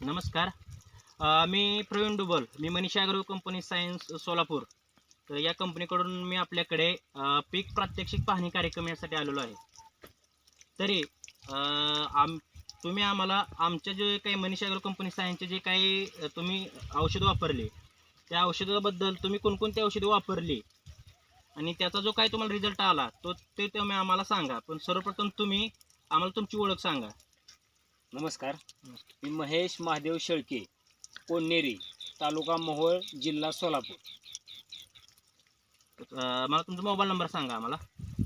नमस्कार. मी प्रवीण डुबल. मी Manisha agro company science Solapur. तर या कंपनीकडून मी आपल्याकडे पीक प्रात्यक्षिक पाहणी कार्यक्रम यासाठी आलेलो आहे. तरी आम तुम्ही आम्हाला आमच्या जे काही मनीषा अग्रो कंपनी सायन्सचे जे काही तुम्ही औषधं वापरली त्या औषधाबद्दल तुम्ही कोणकोणती औषधं वापरली? आणि त्याचा जो काही तुम्हाला रिझल्ट आला तो ते तुम्ही आम्हाला सांगा. पण सर्वप्रथम तुम्ही आम्हाला तुमची ओळख सांगा. नमस्कार. मी महेश महादेव शेळके पोन्नेरी तालुका मोहोळ जिल्हा सोलापूर. अ, मला तुमचा मोबाईल नंबर सांगा आम्हाला.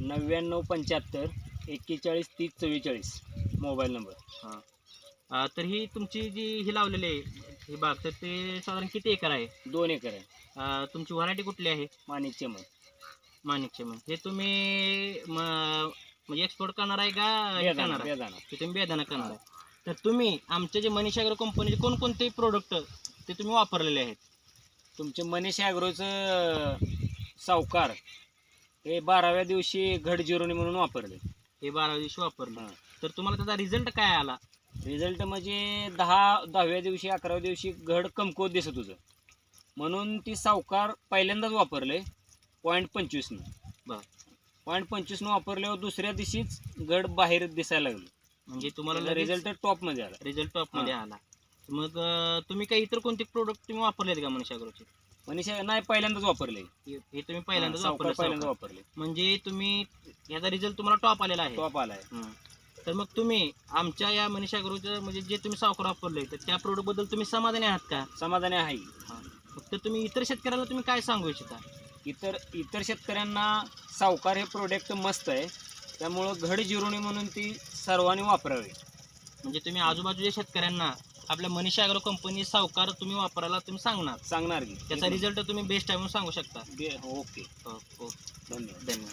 नव्याण्णव पंच्याहत्तर एक्केचाळीस तीस चव्वेचाळीस मोबाईल नंबर. अ, तर ही तुमची जी ही लावलेली आहे ही बाग तर ते साधारण किती एकर आहे? दोन एकर आहे. अ, तुमची व्हरायटी कुठली आहे? माणिक चमन. माणिकचे मग हे तुम्ही म- म्हणजे एक्सपोर्ट करणार आहे का हे करणार आहे? बेदाणा. ते तुम्ही बेदाना करणार आहे. तर तुम्ही आमचे जे मनीषा अग्रो कंपनीचे कोणकोणते प्रोडक्ट ते तुम्ही वापरलेले आहेत? तुमचे मनीष ॲग्रोचं सावकार हे बाराव्या दिवशी घड जिरोनी म्हणून वापरले. हे बारा दिवशी वापरलं. तर तुम्हाला त्याचा रिझल्ट काय आला? रिझल्ट म्हणजे दहा दहाव्या दिवशी अकराव्या दिवशी घड कमकुवत दिसत होतं. म्हणून ती सावकार पहिल्यांदाच वापरले पॉईंट पंचवीसनं. बरं. पॉईंट पंचवीसनं वापरल्यावर दुसऱ्या दिवशीच घड बाहेर दिसायला लागलं. म्हणजे तुम्हाला रिझल्ट टॉपमध्ये आला. रिझल्ट टॉपमध्ये. आला. मग तुम्ही काही इतर कोणते प्रोडक्ट तुम्ही वापरलेत का मनीषा अग्रोचे मनीषा नाही पहिल्यांदाच वापरले. हे तुम्ही पहिल्यांदाच वापरलं पहिल्यांदा. वापरले. म्हणजे तुम्ही याचा रिझल्ट तुम्हाला टॉप आलेला आहे. टॉप आलाय. हं. तर मग तुम्ही आमच्या या मनीषा गुरुचं म्हणजे जे तुम्ही सावकार वापरले तर त्या प्रोडक्टबद्दल तुम्ही समाधानी आहात का? समाधानी आहे. फक्त तुम्ही इतर शेतकऱ्याला तुम्ही काय सांगू इच्छिता? इतर इतर शेतकऱ्यांना सावकार हे प्रोडक्ट मस्त आहे. त्यामुळं घड जिरोणी म्हणून ती सर्वांनी वापरावी. म्हणजे तुम्ही आजूबाजूच्या शेतकऱ्यांना आपल्या मनीषा अग्रो कंपनी सावकार तुम्ही वापरायला तुम्ही सांगणार? सांगणार की. त्याचा रिझल्ट तुम्ही बेस्ट आहे म्हणून सांगू शकता. बे- ओके. हो हो. धन्यवाद. धन्यवाद.